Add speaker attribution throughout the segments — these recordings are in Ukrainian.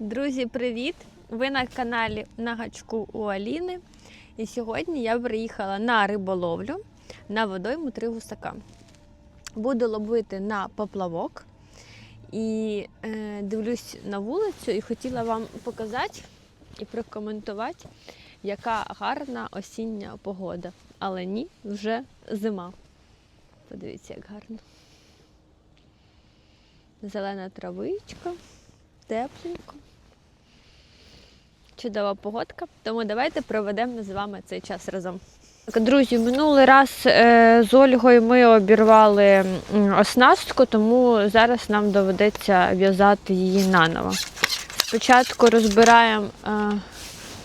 Speaker 1: Друзі, привіт! Ви на каналі на гачку у Аліни. І сьогодні я приїхала на риболовлю на водойму Три гусака. Буду ловити на поплавок і е, дивлюсь на вулицю і хотіла вам показати і прокоментувати, яка гарна осіння погода. Але ні, вже зима. Подивіться, як гарно. Зелена травичка, тепленько. Чудова погодка, тому давайте проведемо з вами цей час разом. Друзі, минулий раз е, з Ольгою ми обірвали оснастку, тому зараз нам доведеться в'язати її наново. Спочатку розбираємо е,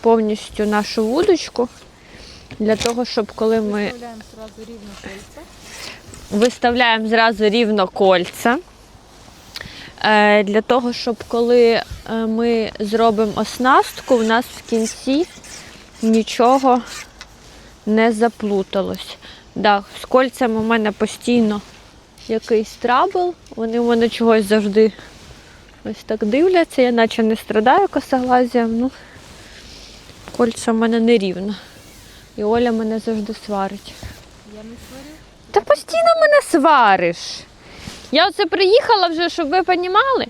Speaker 1: повністю нашу вудочку для того, щоб коли ми
Speaker 2: Вставляем сразу рівно кольца.
Speaker 1: виставляємо зразу рівно кольця. Е, Для того, щоб коли е, ми зробимо оснастку, у нас в кінці нічого не заплуталось. Да, з кольцями у мене постійно якийсь трабл. Вони у мене чогось завжди ось так дивляться. Я наче не страдаю косоглазієм. Ну, кольця в мене нерівно. І Оля мене завжди сварить.
Speaker 2: Я не сварю.
Speaker 1: Та постійно мене свариш. Я оце приїхала вже, щоб ви розуміли.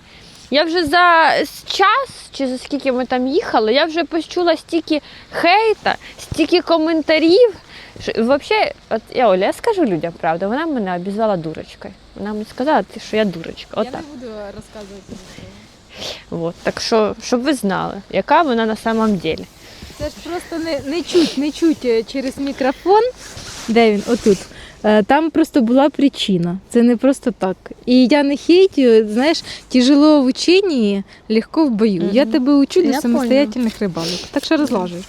Speaker 1: Я вже за час, чи за скільки ми там їхали, я вже почула стільки хейта, стільки коментарів. Що, взагалі, от я Оля, я скажу людям правду, вона мене обізвала дурочкою. Вона мені сказала, що я дурочка.
Speaker 2: Я
Speaker 1: Отак.
Speaker 2: не буду розказувати.
Speaker 1: От. Так що, щоб ви знали, яка вона на самом деле.
Speaker 2: Це ж просто не, не чуть, не чуть через мікрофон. Де він? Отут. Е, Там просто була причина. Це не просто так. І я не хейтю, знаєш, тяжело в ученні, легко в бою.
Speaker 1: Мгм.
Speaker 2: Я тебе учу для самостоятельних рибалок. Так що розлажуй.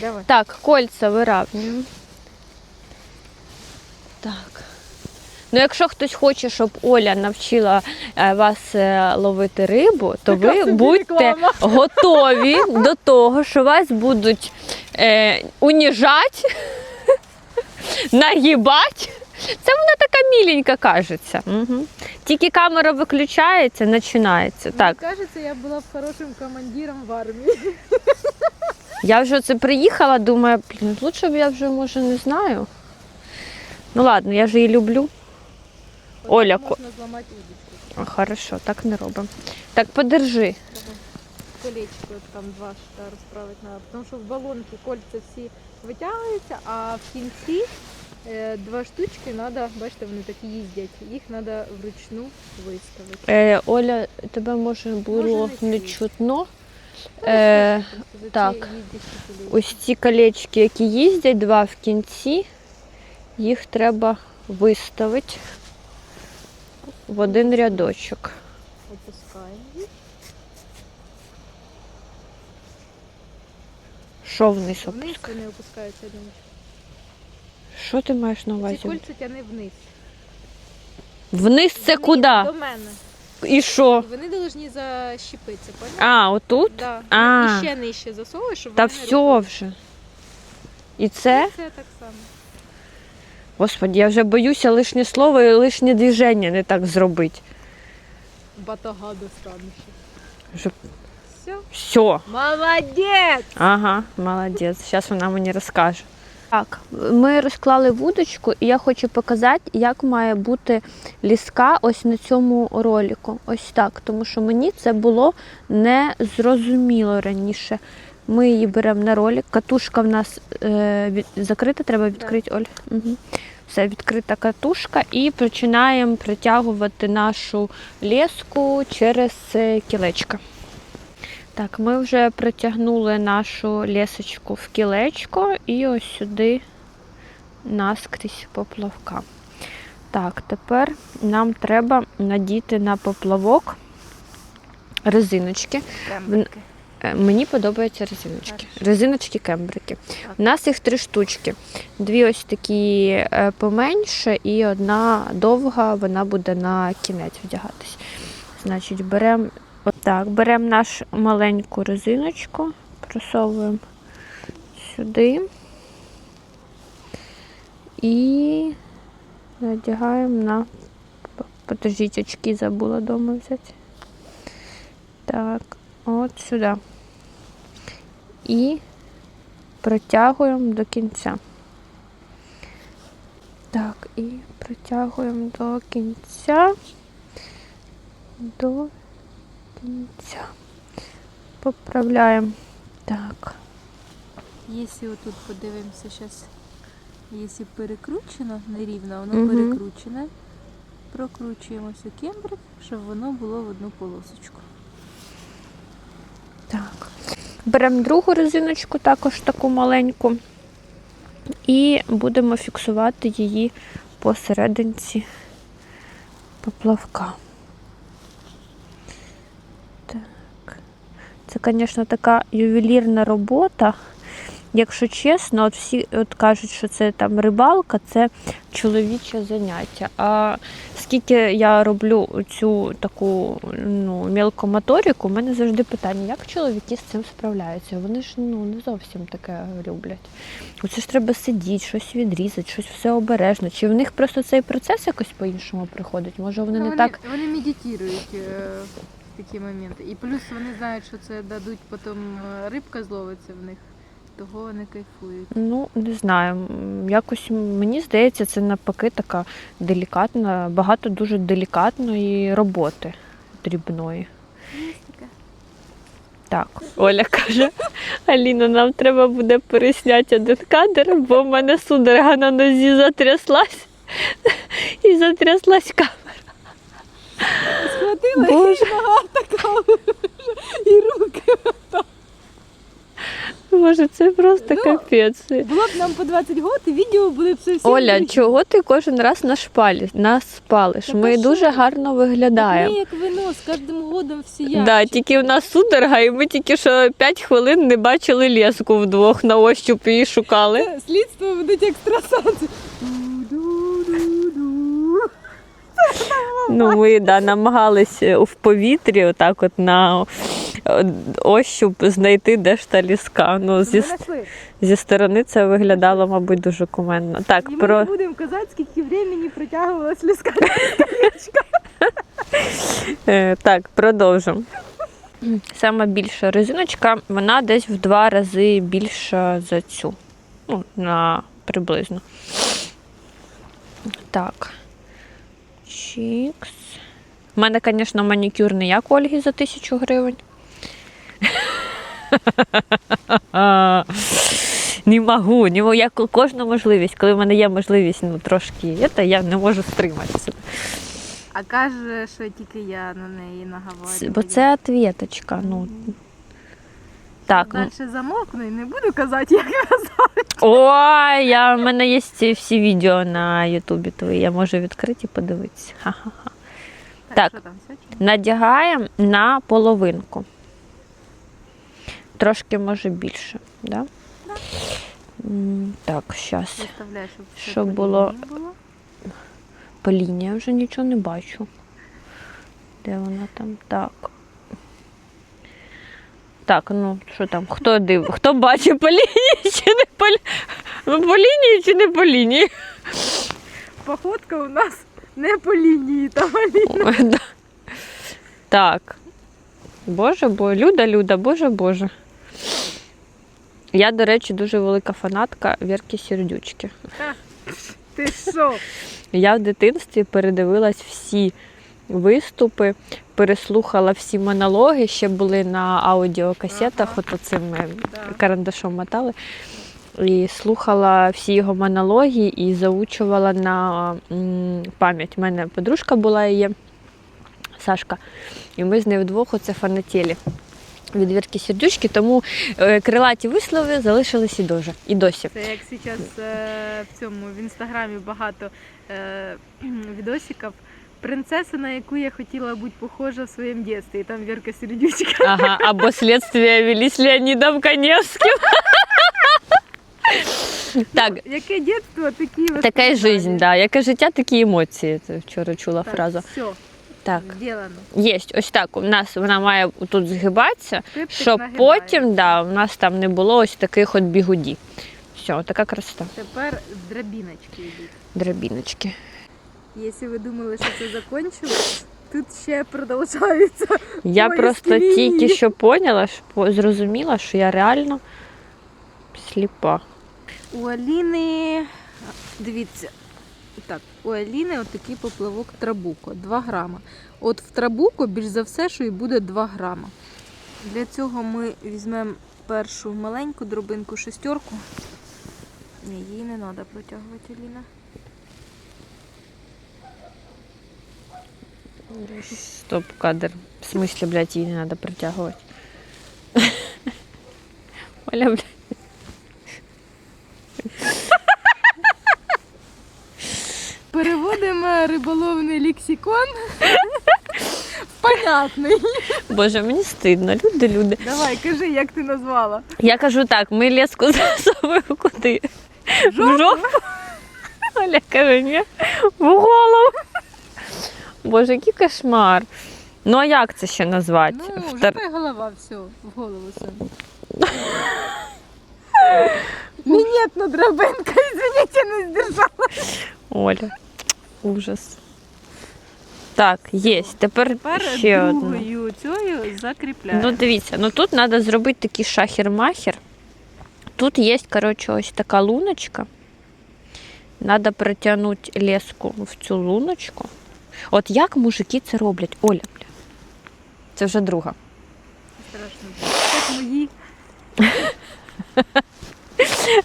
Speaker 2: Давай.
Speaker 1: Так, кольця виравнюємо. Так. Ну, якщо хтось хоче, щоб Оля навчила е, вас е, ловити рибу, то
Speaker 2: Така
Speaker 1: ви будьте
Speaker 2: реклама.
Speaker 1: готові до того, що вас будуть е, уніжати, нагибати. Це вона така міленька кажеться. Угу. Тільки камера виключається, починається. Так.
Speaker 2: Кажеться, я була б хорошим командиром в армії.
Speaker 1: Я вже це приїхала, думаю, блін, лучше б я вже може не знаю. Ну ладно, я ж її люблю. Оля, ко-
Speaker 2: Можна зламати.
Speaker 1: А, Хорошо, так не робимо. Так, подержи.
Speaker 2: колечко там два розправити треба. Тому що в балонки кольця всі витягуються, а в кінці е, два штучки треба, бачите, вони такі їздять. Їх треба вручну виставити.
Speaker 1: Е, Оля, тебе може було
Speaker 2: не
Speaker 1: не чутно. Е, так. ось ці колечки, які їздять, два в кінці, їх треба виставити в один рядочок.
Speaker 2: Опускаємо їх.
Speaker 1: Що вниз
Speaker 2: Вниз
Speaker 1: опускати?
Speaker 2: вони опускаються. думаю.
Speaker 1: Що ти маєш на
Speaker 2: Ці
Speaker 1: увазі?
Speaker 2: кольця тяни вниз.
Speaker 1: Вниз це
Speaker 2: Вниз,
Speaker 1: куди?
Speaker 2: До мене.
Speaker 1: І що?
Speaker 2: Вони повинні защепитися, поняла?
Speaker 1: А, отут?
Speaker 2: Да.
Speaker 1: А.
Speaker 2: І ще нижче засовуєш, щоб
Speaker 1: Та
Speaker 2: вони не
Speaker 1: все
Speaker 2: рухались.
Speaker 1: вже. І це?
Speaker 2: Це так само.
Speaker 1: Господи, я вже боюся лишнє слово і лишнє движення не так зробити.
Speaker 2: Батага достанеш.
Speaker 1: Щоб...
Speaker 2: Все.
Speaker 1: Все.
Speaker 2: Молодець!
Speaker 1: Ага, молодець. Зараз вона мені розкаже. Так, ми розклали вудочку, і я хочу показати, як має бути ліска ось на цьому ролику. Ось так. Тому що мені це було не зрозуміло раніше. Ми її беремо на ролик. Катушка в нас е, від... закрита, треба відкрити, Оль. Угу. Все, відкрита катушка і починаємо притягувати нашу леску через е, кілечко. Так, ми вже протягнули нашу лісочку в кілечко і ось сюди наскрізь поплавка. Так, тепер нам треба надіти на поплавок резиночки.
Speaker 2: Кембрики.
Speaker 1: Е, Мені подобаються резиночки. Резиночки кембрики. У нас їх три штучки. Дві ось такі е, поменше і одна довга, вона буде на кінець вдягатись. Значить, беремо отак, беремо нашу маленьку резиночку, просовуємо сюди і надягаємо на. Подождіть, очки забула вдома взяти. Так. от сюди. І протягуємо до кінця. Так, і протягуємо до кінця. До кінця. Поправляємо. Так.
Speaker 2: Якщо отут подивимося зараз, якщо перекручено нерівно, воно
Speaker 1: Мгм.
Speaker 2: перекручене. Прокручуємо все кембрик, щоб воно було в одну полосочку.
Speaker 1: Так. Беремо другу резиночку, також таку маленьку, і будемо фіксувати її посерединці поплавка. Це, звісно, така ювелірна робота. Якщо чесно, от всі от кажуть, що це там рибалка, це чоловіче заняття. А скільки я роблю цю таку ну, мелкомоторіку, у мене завжди питання, як чоловіки з цим справляються? Вони ж ну, не зовсім таке люблять. Оце ж треба сидіти, щось відрізати, щось все обережно. Чи в них просто цей процес якось по-іншому приходить? Може вони не так.
Speaker 2: Вони медитують е, такі моменти. І плюс вони знають, що це дадуть потім е, рибка зловиться в них, того вони кайфують.
Speaker 1: Ну, не знаю. Якось мені здається, це навпаки така делікатна, багато дуже делікатної роботи дрібної.
Speaker 2: Є.
Speaker 1: Так, Оля каже, Аліна, нам треба буде пересняти один кадр, бо в мене судорога на нозі затряслась і затряслась камера.
Speaker 2: Схватила
Speaker 1: Боже.
Speaker 2: і нога така і руки.
Speaker 1: Боже, це просто
Speaker 2: Ну,
Speaker 1: капець.
Speaker 2: Було б нам по 20 років, і відео буде б зовсім
Speaker 1: Оля,
Speaker 2: інше.
Speaker 1: чого ти кожен раз нас палиш? Нас палиш? Ми
Speaker 2: що?
Speaker 1: дуже гарно виглядаємо.
Speaker 2: Ми як вино, з кожним годом всі ярче.
Speaker 1: Да, тільки в нас судорога, і ми тільки що 5 хвилин не бачили леску вдвох на ощуп її шукали.
Speaker 2: Слідство ведуть екстрасенси.
Speaker 1: Ну, ми да, намагалися в повітрі, отак от на е, ощуп знайти, де ж та ліска. Ну, зі, зі сторони це виглядало, мабуть, дуже куменно. Так,
Speaker 2: І ми не будемо казати, скільки времени протягувалась ліска.
Speaker 1: е, так, продовжимо. Саме більша резиночка, вона десь в два рази більша за цю. Ну, на приблизно. Так. Чікс. У мене, звісно, манікюр не як Ольги за тисячу гривень. Не можу, не можу. Я ко- кожну можливість, коли в мене є можливість ну, трошки, то я не можу стриматися.
Speaker 2: А каже, що тільки я на неї
Speaker 1: Це-
Speaker 2: наговорю.
Speaker 1: Бо це ответочка. Ну, так,
Speaker 2: Далі замовкну і не буду казати, як
Speaker 1: Ой, я, в мене є ці всі відео на Ютубі твої, я можу відкрити і подивитися. Ха-ха-ха. Так.
Speaker 2: Що там, все? чи?
Speaker 1: Надягаємо на половинку. Трошки може більше, да? М, Так, зараз.
Speaker 2: Виставляю, щоб все
Speaker 1: Щоб
Speaker 2: по
Speaker 1: було-
Speaker 2: лінії було.
Speaker 1: По лінії я вже нічого не бачу. Де вона там? Так. Так, ну що там? Хто див? Хто бачить по лінії чи не по лінії? Ну, по лінії чи не по лінії?
Speaker 2: Походка у нас не по лінії, там Аліна.
Speaker 1: Да. Так. Боже, бо Люда, Люда, боже, боже. Я, до речі, дуже велика фанатка Вірки Сердючки.
Speaker 2: Ти що?
Speaker 1: Я в дитинстві передивилась всі виступи, переслухала всі монологи, ще були на аудіокасетах,
Speaker 2: Ага.
Speaker 1: ото цим е,
Speaker 2: Да.
Speaker 1: карандашом мотали. І слухала всі його монологи і заучувала на пам'ять. У мене подружка була її, Сашка, і ми з нею вдвох оце фанатіли від Вірки Сердючки, тому е, крилаті вислови залишились і дуже, і досі.
Speaker 2: Це як зараз е, в цьому в інстаграмі багато е, відосиків. Принцеса, на яку я хотіла бути похожа в своєму дитинстві. І там Вірка Сердючка.
Speaker 1: Ага, або слідствие вели з Леонідом Каневським. Так,
Speaker 2: Яке дитинство, такі
Speaker 1: така і жизнь, да. Яке життя, такі емоції. Це вчора чула фразу.
Speaker 2: Все,
Speaker 1: Так,
Speaker 2: зроблено.
Speaker 1: є. Ось так. У нас вона має тут згибатися,
Speaker 2: Типтик
Speaker 1: щоб
Speaker 2: нагибається.
Speaker 1: потім да, у нас там не було ось таких от бігуді. Все, така красота.
Speaker 2: Тепер драбіночки йдуть.
Speaker 1: Драбіночки.
Speaker 2: Якщо ви думали, що це закінчилось, Тут ще продовжується.
Speaker 1: Я просто
Speaker 2: скелі.
Speaker 1: тільки що поняла, що зрозуміла, що я реально сліпа.
Speaker 2: У Аліни, дивіться, так, у Аліни отакий поплавок трабуко, 2 грама. От в трабуко більш за все, що і буде 2 грама. Для цього ми візьмемо першу маленьку дробинку шестерку. Ні, її не треба протягувати, Аліна.
Speaker 1: Стоп, кадр. В смысле, блядь, її не треба притягувати. Оля, блядь.
Speaker 2: Переводимо риболовний лексикон. Понятний.
Speaker 1: Боже, мені стидно, люди, люди.
Speaker 2: Давай, кажи, як ти назвала.
Speaker 1: Я кажу так, ми леску засовуємо куди? В жопу? Оля каже, ні, в голову. Боже, який кошмар. Ну а як це ще назвати?
Speaker 2: Ну,
Speaker 1: Втор-
Speaker 2: жопа і голова, все, в голову собі. Мінетна драбинка, извините, не здержала.
Speaker 1: Оля, ужас. Так, є. Тепер,
Speaker 2: Тепер
Speaker 1: ще одну.
Speaker 2: другою цією закріпляємо.
Speaker 1: Ну, дивіться, ну тут треба зробити такий шахер-махер. Тут є, коротше, ось така луночка. Треба притягнути леску в цю луночку. От як мужики це роблять? Оля, бля. Це вже друга.
Speaker 2: Страшно. Як мої.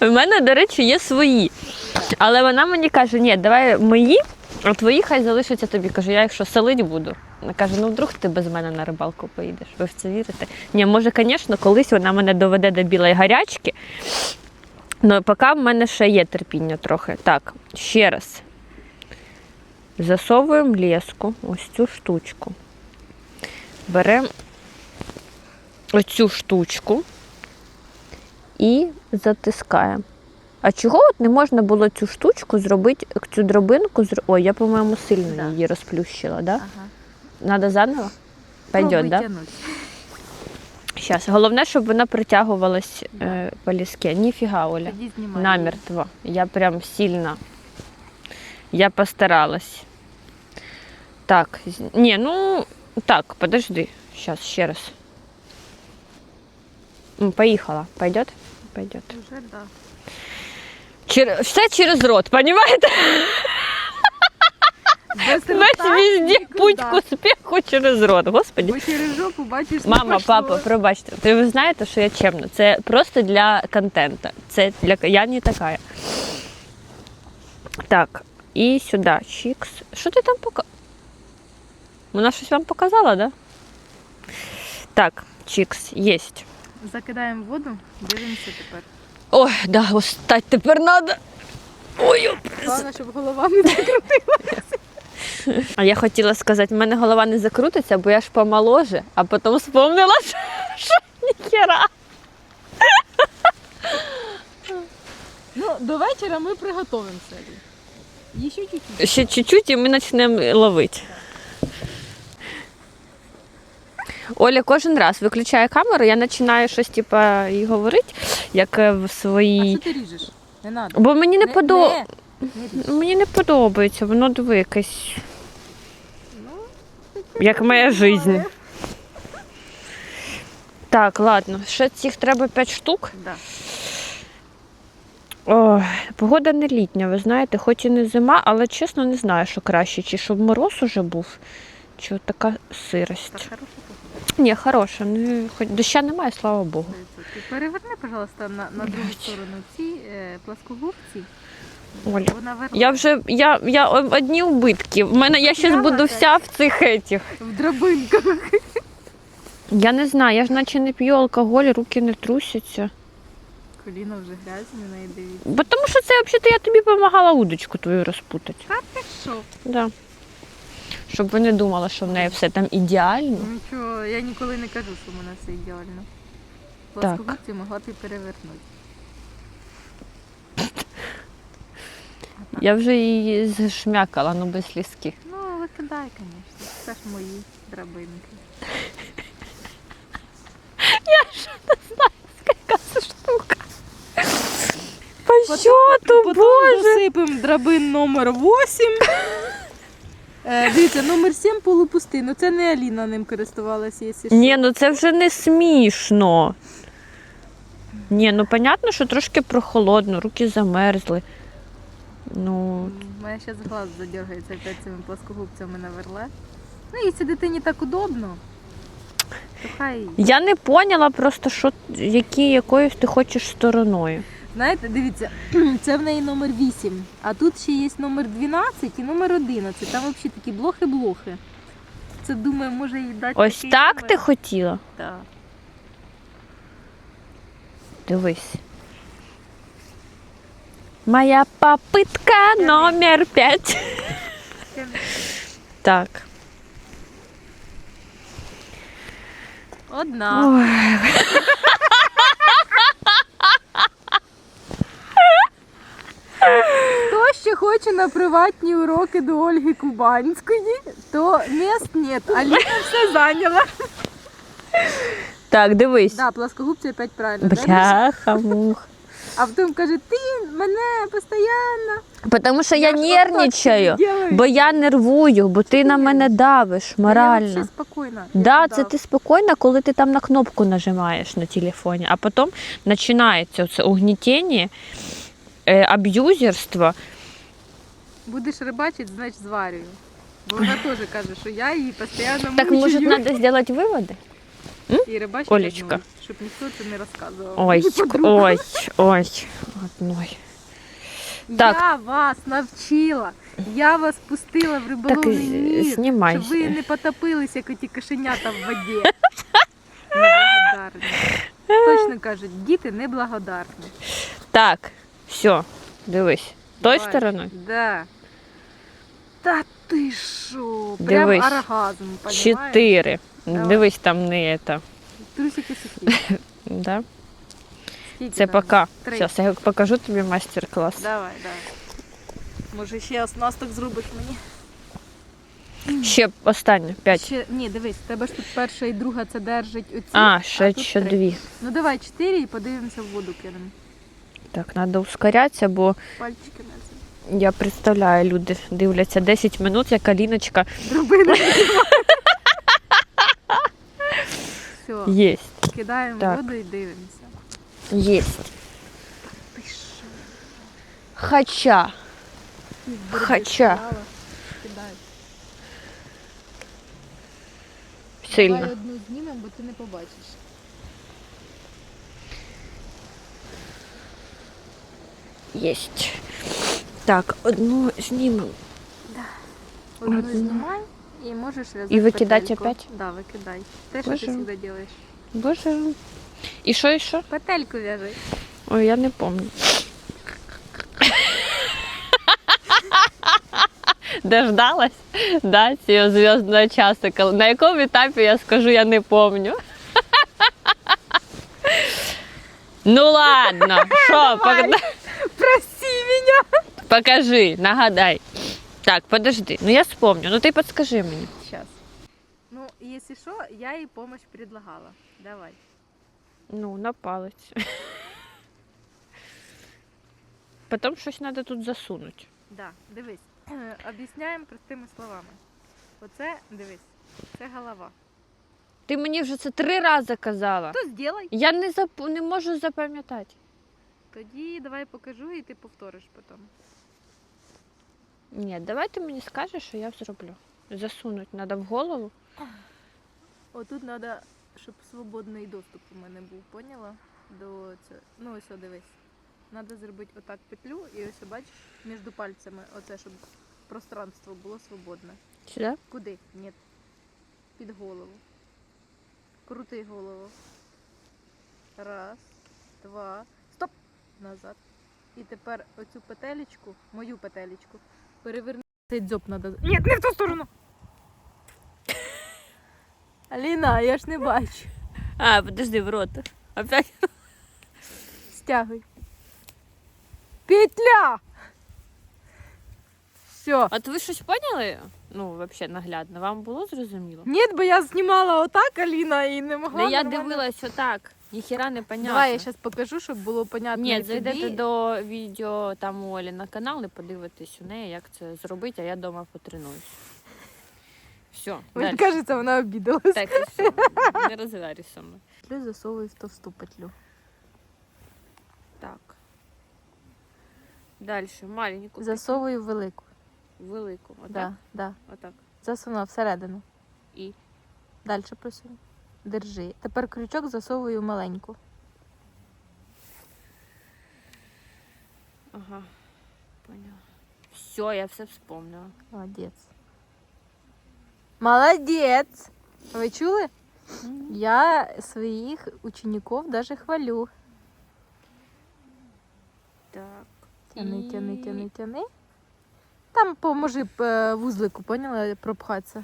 Speaker 1: У мене, до речі, є свої. Але вона мені каже, ні, давай мої, а твої хай залишаться тобі. Кажу, я якщо селить буду. Вона каже, ну вдруг ти без мене на рибалку поїдеш. Ви в це вірите? Ні, може, звісно, колись вона мене доведе до білої гарячки. Ну, поки в мене ще є терпіння трохи. Так, ще раз. Засовуємо леску, ось цю штучку. Беремо оцю штучку і затискаємо. А чого от не можна було цю штучку зробити, цю дробинку зр... Ой, я, по-моєму, сильно
Speaker 2: Да.
Speaker 1: її розплющила, да?
Speaker 2: Ага.
Speaker 1: Надо заново? Пойдет, да?
Speaker 2: Тянуть.
Speaker 1: Сейчас. Головне, щоб вона притягувалась е, по ліске. Ніфіга, Оля. Намертво. Я прям сильно. Я постаралась. Так, ні, ну так, подожди. Сейчас, ще раз. Поїхала. Пойдет? Пойдет.
Speaker 2: Вже да.
Speaker 1: Чер... Все через рот, понимаете?
Speaker 2: Без
Speaker 1: Весь везде
Speaker 2: нікуди.
Speaker 1: путь к успеху через рот. Господи.
Speaker 2: Бо через жопу бачиш. не
Speaker 1: Мама,
Speaker 2: пошло.
Speaker 1: папа, пробачте. Ти ви знаєте, що я чемна. Це просто для контенту. Це для я не така. Так, і сюди. Чікс. Що ти там пока? Вона щось вам показала, да? Так, чікс, єсть.
Speaker 2: Закидаємо воду, дивимося тепер.
Speaker 1: Ой, да, устать тепер надо. Ой.
Speaker 2: Головне, щоб голова не закрутила.
Speaker 1: А я хотіла сказати, в мене голова не закрутиться, бо я ж помоложе, а потім вспомнила, що, що ніхера.
Speaker 2: Ну, до вечора ми приготуємо селі. І ще чуть-чуть.
Speaker 1: Ще чуть-чуть і ми почнемо ловити. Оля кожен раз виключає камеру, я починаю щось типа і говорити, як е, в
Speaker 2: А
Speaker 1: своїй.
Speaker 2: що ти ріжеш? Не треба.
Speaker 1: Бо мені не.
Speaker 2: Не, не ріж.
Speaker 1: мені не подобається, воно диви якесь,
Speaker 2: Ну,
Speaker 1: як моя життя. Так, ладно, ще цих треба 5 штук.
Speaker 2: да.
Speaker 1: Ой, погода не літня, ви знаєте, хоч і не зима, але чесно не знаю, що краще, чи щоб мороз уже був, чи така сирость.
Speaker 2: Так,
Speaker 1: Ні, хороша, не, хоч доща немає, слава Богу.
Speaker 2: Переверни, пожалуйста, на, на другу сторону ці е, пласкогубці.
Speaker 1: Оля,
Speaker 2: Вона.
Speaker 1: Я вже я, я одні убитки. В мене я зараз буду вся в цих етіх.
Speaker 2: в драбинках.
Speaker 1: Я не знаю, я ж наче не п'ю алкоголь, руки не трусяться.
Speaker 2: Коліна вже грязні, на неї дивіться.
Speaker 1: Бо тому що це взагалі я тобі допомагала удочку твою розпутати.
Speaker 2: Та ти що?
Speaker 1: Да. Щоб ви не думали, що в неї все там ідеально.
Speaker 2: Нічого, я ніколи не кажу, що в мене все ідеально. Пласкогубці могла б і перевернути.
Speaker 1: Я вже її зшмякала, ну без ліски.
Speaker 2: Ну, викидай, звісно. Це ж мої драбинки.
Speaker 1: Яка це штука? По счету,
Speaker 2: Потім
Speaker 1: боже!
Speaker 2: досипемо драбин номер 8. Е, дивіться, номер 7 полупустий. Ну це не Аліна ним користувалася, якщо що.
Speaker 1: Ні, ну це вже не смішно. Ні, ну понятно, що трошки прохолодно, руки замерзли. Ну,
Speaker 2: У мене зараз глаз задергається опять цими плоскогубцями на верле. Ну, якщо дитині так удобно, то хай.
Speaker 1: я не поняла просто, що які, якоюсь ти хочеш стороною.
Speaker 2: Знаєте, дивіться, це в неї номер 8, а тут ще є номер 12 і номер 11. Там взагалі такі блохи-блохи. Це думаю, може їй дати.
Speaker 1: Ось
Speaker 2: такий
Speaker 1: так
Speaker 2: номер.
Speaker 1: ти хотіла?
Speaker 2: Так.
Speaker 1: Дивись. Моя попытка номер п'ять. Так.
Speaker 2: Одна.
Speaker 1: Ой.
Speaker 2: Хоче на приватні уроки до Ольги Кубанської, то міст нет. Аліна все зайняла.
Speaker 1: Так, дивись.
Speaker 2: Да, плоскогубці опять правильно. да,
Speaker 1: Бляха, мух.
Speaker 2: А потім каже, ти мене постійно.
Speaker 1: Потому що я
Speaker 2: ж
Speaker 1: нервничаю, бо я нервую, бо ти на мене давиш
Speaker 2: Я
Speaker 1: морально.
Speaker 2: взагалі спокійна.
Speaker 1: Да, це ти спокійно, коли ти там на кнопку нажимаєш на телефоні, а потім починається це угнітення, е, аб'юзерство.
Speaker 2: Будеш рибачити, значить зварюю. Бо вона теж каже, що я її постійно
Speaker 1: Так
Speaker 2: мучаю.
Speaker 1: може треба зробити виводи?
Speaker 2: І рибачити
Speaker 1: Олечка.
Speaker 2: одною, щоб ніхто це не розказував.
Speaker 1: Ой,
Speaker 2: Мені подруга.
Speaker 1: ой, ой. Одной. Так.
Speaker 2: Я вас навчила. Я вас пустила в
Speaker 1: Так
Speaker 2: риболовний
Speaker 1: е,
Speaker 2: мір,
Speaker 1: знімайся.
Speaker 2: щоб ви не потопились, як оті кошенята в воді. Неблагодарні. Точно кажуть, діти неблагодарні.
Speaker 1: Так, все, дивись. Той
Speaker 2: Бач,
Speaker 1: стороною?
Speaker 2: Да. Та ти що? Прям
Speaker 1: Дивись.
Speaker 2: оргазм, понимаєш?
Speaker 1: Чотири.
Speaker 2: Давай.
Speaker 1: Дивись, там не це.
Speaker 2: Трусики сухі.
Speaker 1: Да?
Speaker 2: Скільки
Speaker 1: Це
Speaker 2: там?
Speaker 1: пока.
Speaker 2: Три.
Speaker 1: Зараз я покажу тобі майстер-клас.
Speaker 2: Давай, давай. Може ще оснасток зробиш мені?
Speaker 1: Ще останнє, п'ять.
Speaker 2: Ще, ні, дивись, в тебе ж тут перша і друга це держить оці.
Speaker 1: А, ще,
Speaker 2: тут
Speaker 1: ще
Speaker 2: три.
Speaker 1: дві.
Speaker 2: Ну давай чотири і подивимося в воду кинемо.
Speaker 1: Так, треба ускорятися, бо
Speaker 2: Пальчики на це.
Speaker 1: Я представляю, люди дивляться 10 минут, як Аліночка
Speaker 2: Дробина. Все,
Speaker 1: є.
Speaker 2: кидаємо
Speaker 1: Так.
Speaker 2: воду і дивимося.
Speaker 1: Є.
Speaker 2: Ти що?
Speaker 1: Хоча.
Speaker 2: встала. Кидай.
Speaker 1: Сильно.
Speaker 2: Давай одну знімемо, бо ти не побачиш.
Speaker 1: Єсть. Так, одну знімемо.
Speaker 2: Одну
Speaker 1: Одну.
Speaker 2: знімай і можеш в'язати
Speaker 1: І викидати
Speaker 2: петельку.
Speaker 1: опять?
Speaker 2: Да, викидай. Те, що
Speaker 1: Боже.
Speaker 2: ти завжди робиш.
Speaker 1: Боже. І що, і що?
Speaker 2: Петельку в'яжи.
Speaker 1: Ой, я не пам'ятаю. Дождалась? Да, цього зв'язного часу. Коли- На якому етапі я скажу, я не пам'ятаю. Ну ладно, що, погна-. Покажи, нагадай. Так, подожди, ну я вспомню, ну ти підскажи мені.
Speaker 2: Сейчас. Ну, если что, я ей помощь предлагала. Давай.
Speaker 1: Ну, на палець. Потім щось треба тут засунути.
Speaker 2: Да, дивись. Об'ясняємо простими словами. Оце, дивись, це голова.
Speaker 1: Ти мені вже це три рази казала.
Speaker 2: То зробай.
Speaker 1: Я не зап... не можу запам'ятати.
Speaker 2: Тоді давай покажу і ти повториш потім.
Speaker 1: Ні, давай ти мені скажеш, що я зроблю. Засунуть треба в голову.
Speaker 2: Отут треба, щоб свободний доступ у мене був, поняла? До це. Ну ось о, дивись. Треба зробити отак петлю і ось бачиш між пальцями, оце, щоб пространство було свободне.
Speaker 1: Сюди?
Speaker 2: Куди? Ні. Під голову. Крути голову. Раз, два. Стоп! Назад. І тепер оцю петелечку, мою петелечку, переверни. Цей дзьоб треба. Ні, не в ту сторону. Аліна, я ж не бачу.
Speaker 1: А, подожди, в рот. Опять?
Speaker 2: Стягуй. Петля! Все.
Speaker 1: От ви щось поняли? Ну, взагалі наглядно. Вам було зрозуміло?
Speaker 2: Ні, бо я знімала отак, Аліна, і не могла.
Speaker 1: Да я
Speaker 2: нормально-
Speaker 1: дивилась отак. Ніхіра не понятно.
Speaker 2: Давай я зараз покажу, щоб було понятно.
Speaker 1: Ні,
Speaker 2: і
Speaker 1: зайдете
Speaker 2: тобі.
Speaker 1: до відео там у Олі на канал і подивитесь у неї, як це зробити, а я вдома потренуюсь. Все,
Speaker 2: Мені кажеться, вона обідалась.
Speaker 1: Так, і все. Не розговарюй со мною.
Speaker 2: Петлю засовую в товсту петлю.
Speaker 1: Так. Далі, маленьку.
Speaker 2: Засовую в велику.
Speaker 1: Велику. Отак?
Speaker 2: Да, да.
Speaker 1: Отак.
Speaker 2: Засунула всередину.
Speaker 1: І.
Speaker 2: Далі просунь. Держи. Тепер крючок засовую маленьку.
Speaker 1: Ага. Поняла. Все, я все вспомнила.
Speaker 2: Молодець. Молодець! Ви чули? Я своїх учеників даже хвалю.
Speaker 1: Так.
Speaker 2: Тяни,
Speaker 1: І-
Speaker 2: тяни, тяни, тяни. Там поможи е, вузлику, поняла, пропхатися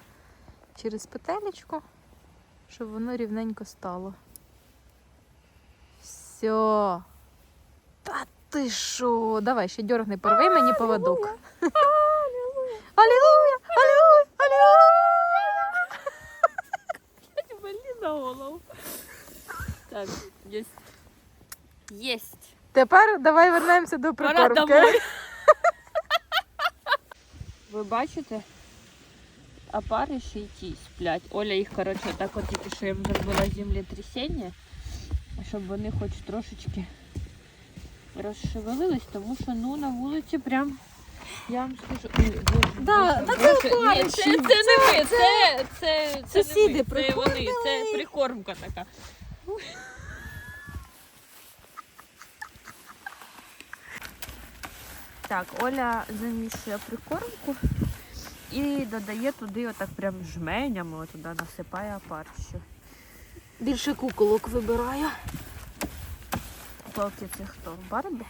Speaker 2: через петелечку, щоб воно рівненько стало. Все. Та ти що? Давай ще дьоргни, порви мені поводок. Алілуя! Алілуя! Алілуя!
Speaker 1: Блін на голову. Так, єсть. Єсть.
Speaker 2: Тепер давай вернемося до прикормки.
Speaker 1: Ви бачите? А пари ще й ті сплять. Оля їх, коротше, так от тільки що їм зробила землетрясіння, щоб вони хоч трошечки розшевелились, тому що ну на вулиці прям. Я вам скажу. Ой, Боже,
Speaker 2: Да, та це
Speaker 1: Боже. Ні, це, це не ми, це, це, це,
Speaker 2: Сусіди
Speaker 1: не ми, це вони, це
Speaker 2: приходили.
Speaker 1: прикормка така. Так, Оля замішує прикормку і додає туди отак прям жменями, туди насипає опарищу.
Speaker 2: Більше куколок вибираю.
Speaker 1: Полки це хто? Барбі?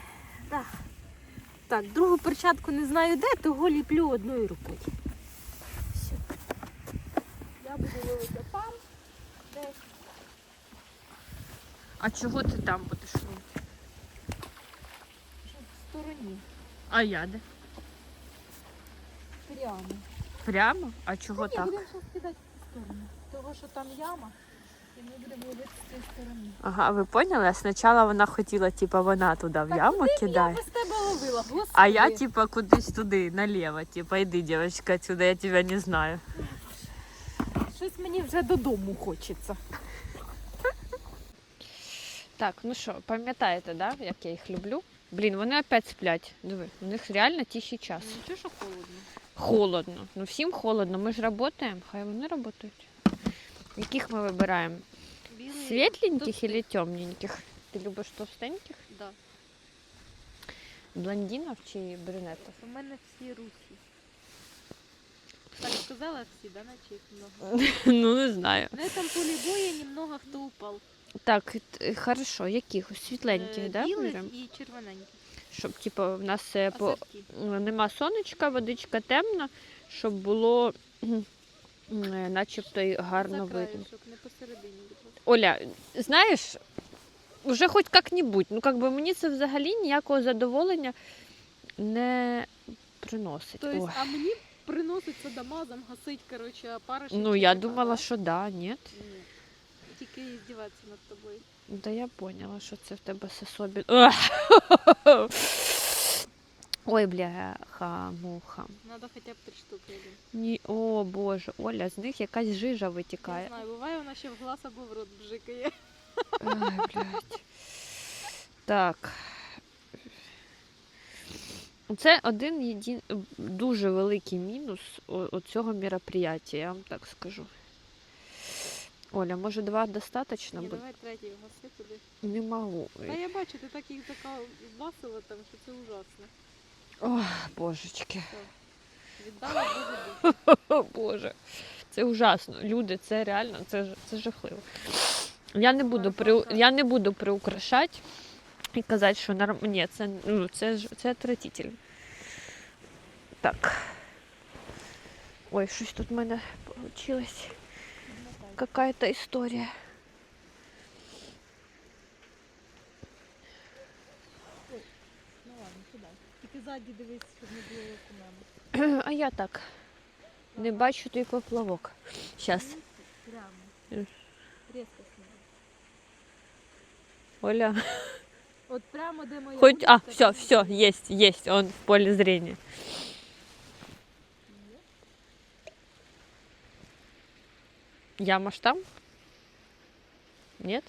Speaker 2: Так, Так, другу перчатку не знаю де, того ліплю одною рукою.
Speaker 1: Все.
Speaker 2: Я буду ловити там.
Speaker 1: А чого ти там будеш робити?
Speaker 2: В стороні.
Speaker 1: А я де?
Speaker 2: Прямо.
Speaker 1: Прямо? А чого
Speaker 2: Ні,
Speaker 1: так?
Speaker 2: будемо зараз кидати в цю сторону. Того, що там яма, і ми будемо ловити з цієї сторони.
Speaker 1: Ага, ви поняли? Спочатку вона хотіла, типа, вона туди в яму
Speaker 2: Я
Speaker 1: кидає.
Speaker 2: без тебе ловила, господи.
Speaker 1: А я, типа, кудись туди, наліво. Типа, йди, дівчинка, отсюда, я тебе не знаю.
Speaker 2: Щось мені вже додому хочеться.
Speaker 1: Так, ну що, пам'ятаєте, да, як я їх люблю? Блін, вони опять сплять. Диви, у них реально тихий час.
Speaker 2: Нічого, що холодно.
Speaker 1: Холодно. Ну всім холодно. Ми ж працюємо, хай вони працюють. Яких ми вибираємо? Світленьких или темненьких? Ти любиш товстеньких?
Speaker 2: Да.
Speaker 1: Блондинів чи брюнетів?
Speaker 2: У мене всі русі. Так сказала всі, да, наче їх много.
Speaker 1: ну не знаю.
Speaker 2: На этом поле боя немного хто упав.
Speaker 1: Так, хорошо, яких? Світленьких,
Speaker 2: Е,
Speaker 1: да?
Speaker 2: Білих
Speaker 1: беремо?
Speaker 2: і червоненьких.
Speaker 1: Щоб типу, в нас е, по... Нема сонечка, водичка темна, щоб було е, начебто й гарно видно. Оля, знаєш, вже хоч як-небудь, ну как би мені це взагалі ніякого задоволення не приносить.
Speaker 2: Тобто,
Speaker 1: Ой.
Speaker 2: а мені приноситься домазом гасить, коротше, пари.
Speaker 1: Ну, я думала, що да, ні.
Speaker 2: Ні. Тільки здіватися над тобою.
Speaker 1: Да я поняла, що це в тебе все собі. Ой, бляха, муха.
Speaker 2: Надо хоча б три штуки.
Speaker 1: Ні, о Боже, Оля, з них якась жижа
Speaker 2: Не
Speaker 1: витікає.
Speaker 2: знаю, буває вона ще в глаз або в рот бжикає.
Speaker 1: Ай, блядь. Так. Це один єдин... дуже великий мінус о- оцього мероприятия, я вам так скажу. Оля, може два достатньо
Speaker 2: Ні,
Speaker 1: буде?
Speaker 2: давай третій гаси туди.
Speaker 1: Не можу.
Speaker 2: Та я бачу, ти так їх така ласила там, що це ужасно.
Speaker 1: Ох, божечки.
Speaker 2: Віддала душу.
Speaker 1: О, Боже. Це ужасно. Люди, це реально, це, ж- це жахливо. Я не буду, при, я не буду приукрашати і казати, що норм... Ні, це, ну, це, ж- це отвратительно. Так. Ой, щось тут в мене вийшло. Какая-то історія.
Speaker 2: Ну ладно, кидай. Тільки ззаді дивись, щоб не було як у мене.
Speaker 1: А я так. Не бачу той поплавок. Зараз.
Speaker 2: Прямо.
Speaker 1: Е.
Speaker 2: Різко сніг.
Speaker 1: Оля.
Speaker 2: От прямо де моя
Speaker 1: Хоть, а,
Speaker 2: вудочка,
Speaker 1: все,
Speaker 2: там
Speaker 1: все,
Speaker 2: є.
Speaker 1: есть, есть, он в поле зрения. Яма ж там? Нет?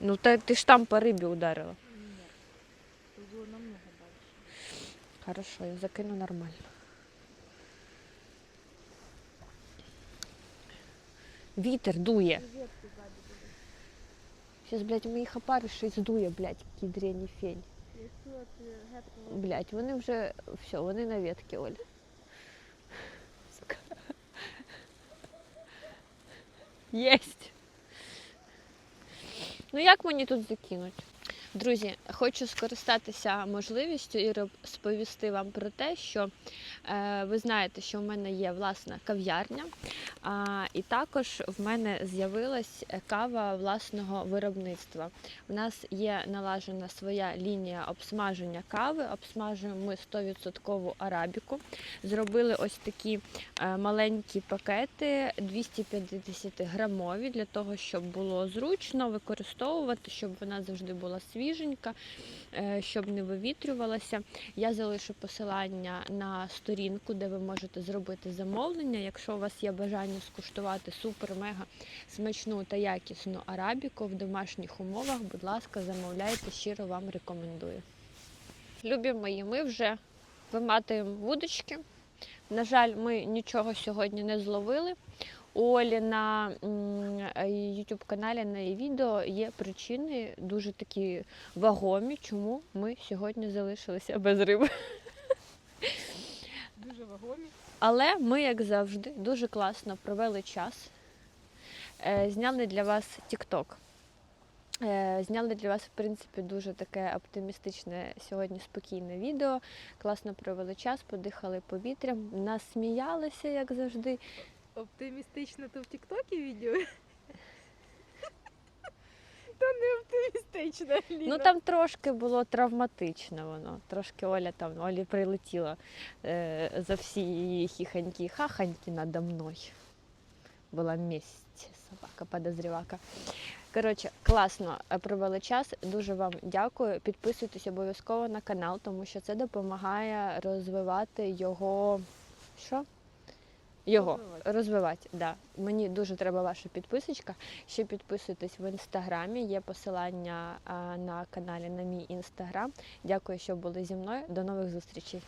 Speaker 1: Ну, та, ти ж там по рибі ударила.
Speaker 2: Ні. Тут було намного далі.
Speaker 1: Хорошо, я закину нормально. Вітер дує. Сейчас, блядь, моїх опаришей здує, блядь, який дрені фень. Блядь, вони вже все, вони на ветці, Оля. Єсть. Ну як мені тут закинуть? Друзі, хочу скористатися можливістю і розповісти вам про те, що е, ви знаєте, що в мене є власна кав'ярня, а, і також в мене з'явилась кава власного виробництва. У нас є налажена своя лінія обсмаження кави. Обсмажуємо ми 100% арабіку. Зробили ось такі е, маленькі пакети 250 грамові для того, щоб було зручно використовувати, щоб вона завжди була свіженька, е, щоб не вивітрювалася. Я залишу посилання на сторінку, де ви можете зробити замовлення. Якщо у вас є бажання скуштувати супер-мега смачну та якісну арабіку в домашніх умовах, будь ласка, замовляйте, щиро вам рекомендую. Любі мої, ми вже виматуємо вудочки. На жаль, ми нічого сьогодні не зловили. У Олі на YouTube каналі на її відео є причини дуже такі вагомі, чому ми сьогодні залишилися без риби.
Speaker 2: Дуже вагомі.
Speaker 1: Але ми, як завжди, дуже класно провели час. Е, Зняли для вас TikTok. Е, Зняли для вас, в принципі, дуже таке оптимістичне сьогодні спокійне відео. Класно провели час, подихали повітрям, насміялися, як завжди.
Speaker 2: Оптимістично то в Тіктокі відео. Не оптимістично, Ліна.
Speaker 1: Ну там трошки було травматично воно. Трошки Оля там Олі прилетіла е, за всі її хіханьки, хаханьки надо мною. Була месть, собака подозрівака. Коротше, класно е, провели час. Дуже вам дякую. Підписуйтесь обов'язково на канал, тому що це допомагає розвивати його. Що? Його
Speaker 2: Розвивати.
Speaker 1: розвивати. Да. Мені дуже треба ваша підписочка. Ще підписуйтесь в інстаграмі. Є посилання на каналі на мій інстаграм. Дякую, що були зі мною. До нових зустрічей.